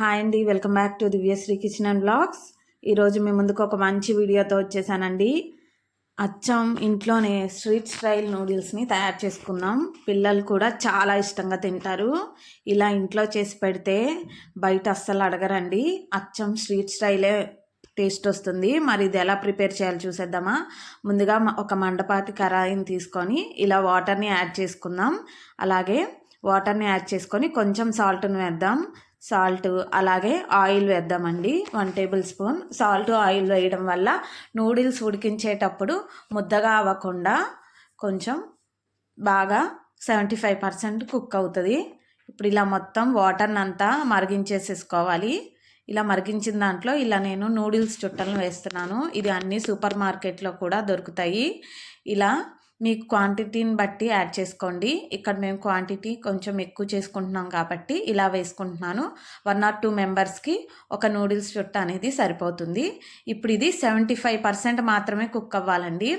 Hi అండి welcome back to Divyasri kitchen and blogs. ఈరోజు మీ ముందుకు ఒక మంచి వీడియోతో వచ్చేసానండి. అచ్చం ఇంట్లోనే స్ట్రీట్ స్టైల్ నూడిల్స్ని తయారు చేసుకుందాం. పిల్లలు కూడా చాలా ఇష్టంగా తింటారు. ఇలా ఇంట్లో చేసి పెడితే బయట అస్సలు అడగరండి. అచ్చం స్ట్రీట్ స్టైలే టేస్ట్ వస్తుంది. మరి ఇది ఎలా ప్రిపేర్ చేయాలో చూసేద్దామా? ముందుగా ఒక మండపాటి కరాయిని తీసుకొని ఇలా వాటర్ని యాడ్ చేసుకుందాం. అలాగే వాటర్ని యాడ్ చేసుకొని కొంచెం సాల్ట్ని వేద్దాం. సాల్ట్ అలాగే oil వేద్దామండి. One tablespoon. Salt oil వేయడం వల్ల నూడిల్స్ ఉడికించేటప్పుడు ముద్దగా అవ్వకుండా కొంచెం బాగా సెవెంటీ ఫైవ్ పర్సెంట్ కుక్ అవుతుంది. ఇప్పుడు ఇలా మొత్తం వాటర్ని అంతా మరిగించేసేసుకోవాలి. ఇలా మరిగించిన దాంట్లో ఇలా నేను నూడిల్స్ చుట్టలను వేస్తున్నాను. ఇది అన్ని సూపర్ మార్కెట్లో కూడా దొరుకుతాయి. ఇలా మీ క్వాంటిటీని బట్టి యాడ్ చేసుకోండి. ఇక్కడ మేము క్వాంటిటీ కొంచెం ఎక్కువ చేసుకుంటున్నాం కాబట్టి ఇలా వేసుకుంటున్నాను. వన్ ఆర్ టూ మెంబర్స్కి ఒక నూడిల్స్ చుట్ట అనేది సరిపోతుంది. ఇప్పుడు ఇది సెవెంటీ ఫైవ్ పర్సెంట్ మాత్రమే కుక్ అవ్వాలండి.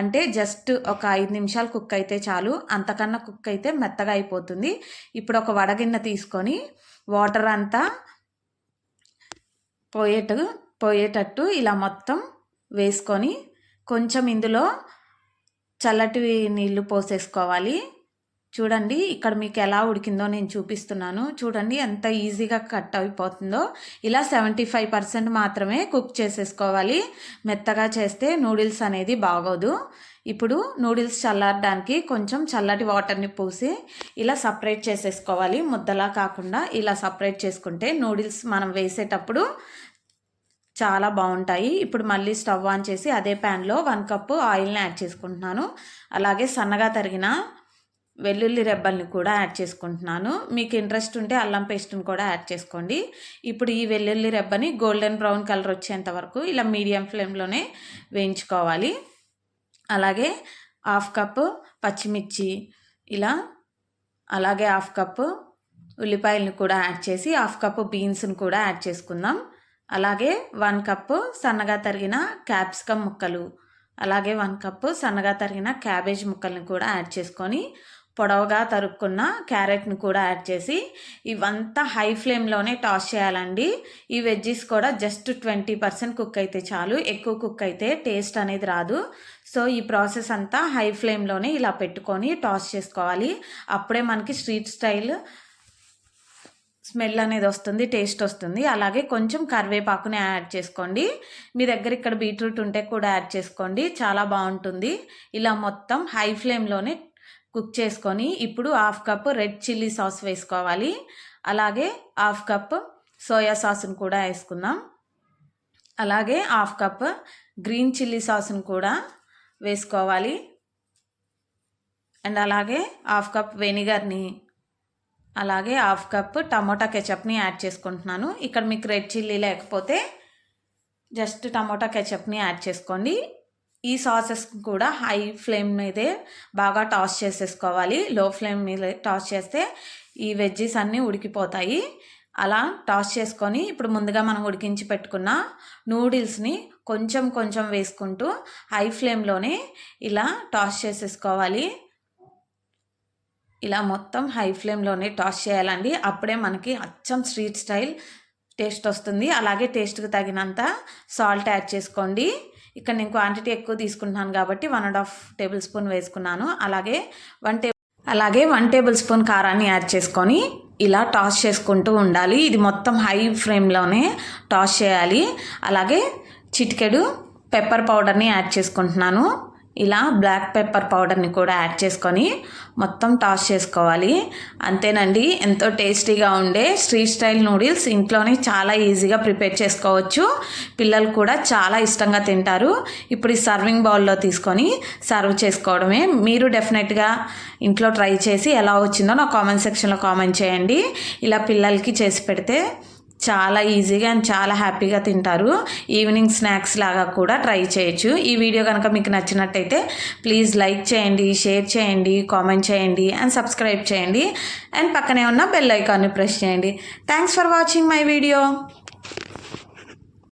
అంటే జస్ట్ ఒక ఐదు నిమిషాలు కుక్ అయితే చాలు. అంతకన్నా కుక్ అయితే మెత్తగా అయిపోతుంది. ఇప్పుడు ఒక వడగిన్నె తీసుకొని వాటర్ అంతా పోయేట పోయేటట్టు ఇలా మొత్తం వేసుకొని కొంచెం ఇందులో చల్లటి నీళ్ళు పోసేసుకోవాలి. చూడండి ఇక్కడ మీకు ఎలా ఉడికిందో నేను చూపిస్తున్నాను. చూడండి ఎంత ఈజీగా కట్ అయిపోతుందో. ఇలా సెవెంటీ ఫైవ్ పర్సెంట్ మాత్రమే కుక్ చేసేసుకోవాలి. మెత్తగా చేస్తే నూడిల్స్ అనేది బాగోదు. ఇప్పుడు నూడిల్స్ చల్లారడానికి కొంచెం చల్లటి వాటర్ని పోసి ఇలా సపరేట్ చేసేసుకోవాలి. ముద్దలా కాకుండా ఇలా సపరేట్ చేసుకుంటే నూడిల్స్ మనం వేసేటప్పుడు చాలా బాగుంటాయి. ఇప్పుడు మళ్ళీ స్టవ్ ఆన్ చేసి అదే ప్యాన్లో వన్ కప్పు ఆయిల్ని యాడ్ చేసుకుంటున్నాను. అలాగే సన్నగా తరిగిన వెల్లుల్లి రెబ్బల్ని కూడా యాడ్ చేసుకుంటున్నాను. మీకు ఇంట్రెస్ట్ ఉంటే అల్లం పేస్ట్ని కూడా యాడ్ చేసుకోండి. ఇప్పుడు ఈ వెల్లుల్లి రెబ్బని గోల్డెన్ బ్రౌన్ కలర్ వచ్చేంత వరకు ఇలా మీడియం ఫ్లేమ్లోనే వేయించుకోవాలి. అలాగే హాఫ్ కప్పు పచ్చిమిర్చి ఇలా అలాగే హాఫ్ కప్పు ఉల్లిపాయలను కూడా యాడ్ చేసి హాఫ్ కప్పు బీన్స్ని కూడా యాడ్ చేసుకుందాం. అలాగే వన్ కప్పు సన్నగా తరిగిన క్యాప్సికమ్ ముక్కలు అలాగే వన్ కప్పు సన్నగా తరిగిన క్యాబేజ్ ముక్కల్ని కూడా యాడ్ చేసుకొని పొడవుగా తరుక్కున్న క్యారెట్ని కూడా యాడ్ చేసి ఇవంతా హై ఫ్లేమ్లోనే టాస్ చేయాలండి. ఈ వెజ్జీస్ కూడా జస్ట్ ట్వంటీ పర్సెంట్ కుక్ అయితే చాలు ఎక్కువ కుక్ అయితే టేస్ట్ అనేది రాదు. సో ఈ ప్రాసెస్ అంతా హై ఫ్లేమ్లోనే ఇలా పెట్టుకొని టాస్ చేసుకోవాలి. అప్పుడే మనకి స్ట్రీట్ స్టైల్ స్మెల్ అనేది వస్తుంది టేస్ట్ వస్తుంది. అలాగే కొంచెం కరివేపాకుని యాడ్ చేసుకోండి. మీ దగ్గర ఇక్కడ బీట్రూట్ ఉంటే కూడా యాడ్ చేసుకోండి. చాలా బాగుంటుంది. ఇలా మొత్తం హై ఫ్లేమ్లోనే కుక్ చేసుకొని ఇప్పుడు half cup red chilli sauce వేసుకోవాలి. అలాగే హాఫ్ కప్ సోయా సాస్ని కూడా వేసుకుందాం. అలాగే హాఫ్ కప్ గ్రీన్ చిల్లీ సాస్ని కూడా వేసుకోవాలి. అండ్ అలాగే హాఫ్ కప్ వెనిగర్ని అలాగే హాఫ్ కప్ టమోటా కెచప్ని యాడ్ చేసుకుంటున్నాను. ఇక్కడ మీకు రెడ్ చిల్లీ లేకపోతే జస్ట్ టమోటా కెచప్ని యాడ్ చేసుకోండి. ఈ సాసెస్ కూడా హై ఫ్లేమ్ మీదే బాగా టాస్ చేసేసుకోవాలి. లో ఫ్లేమ్ మీద టాస్ చేస్తే ఈ వెజ్జీస్ అన్నీ ఉడికిపోతాయి. అలా టాస్ చేసుకొని ఇప్పుడు ముందుగా మనం ఉడికించి పెట్టుకున్న నూడిల్స్ని కొంచెం కొంచెం వేసుకుంటూ హై ఫ్లేమ్లోనే ఇలా టాస్ చేసేసుకోవాలి. ఇలా మొత్తం హై ఫ్లేమ్లోనే టాస్ చేయాలండి. అప్పుడే మనకి అచ్చం స్ట్రీట్ స్టైల్ టేస్ట్ వస్తుంది. అలాగే టేస్ట్కి తగినంత సాల్ట్ యాడ్ చేసుకోండి. ఇక్కడ నేను క్వాంటిటీ ఎక్కువ తీసుకుంటున్నాను కాబట్టి one and half tablespoon వేసుకున్నాను. అలాగే వన్ టేబుల్ అలాగే వన్ టేబుల్ స్పూన్ కారాన్ని యాడ్ చేసుకొని ఇలా టాస్ చేసుకుంటూ ఉండాలి. ఇది మొత్తం హై ఫ్లేమ్లోనే టాస్ చేయాలి. అలాగే చిటికెడు పెప్పర్ పౌడర్ని యాడ్ చేసుకుంటున్నాను. ఇలా బ్లాక్ పెప్పర్ పౌడర్ని కూడా యాడ్ చేసుకొని మొత్తం టాస్ చేసుకోవాలి. అంతేనండి ఎంతో టేస్టీగా ఉండే స్ట్రీట్ స్టైల్ నూడిల్స్ ఇంట్లోనే చాలా ఈజీగా ప్రిపేర్ చేసుకోవచ్చు. పిల్లలు కూడా చాలా ఇష్టంగా తింటారు. ఇప్పుడు ఈ సర్వింగ్ బౌల్లో తీసుకొని సర్వ్ చేసుకోవడమే. మీరు డెఫినెట్గా ఇంట్లో ట్రై చేసి ఎలా వచ్చిందో నా కామెంట్ సెక్షన్లో కామెంట్ చేయండి. ఇలా పిల్లలకి చేసి పెడితే చాలా ఈజీగా అండ్ చాలా హ్యాపీగా తింటారు. ఈవినింగ్ స్నాక్స్ లాగా కూడా ట్రై చేయొచ్చు. ఈ వీడియో కనుక మీకు నచ్చినట్టయితే ప్లీజ్ లైక్ చేయండి షేర్ చేయండి కామెంట్ చేయండి అండ్ సబ్స్క్రైబ్ చేయండి. అండ్ పక్కనే ఉన్న బెల్ ఐకాన్ని ప్రెస్ చేయండి. Thanks for watching my video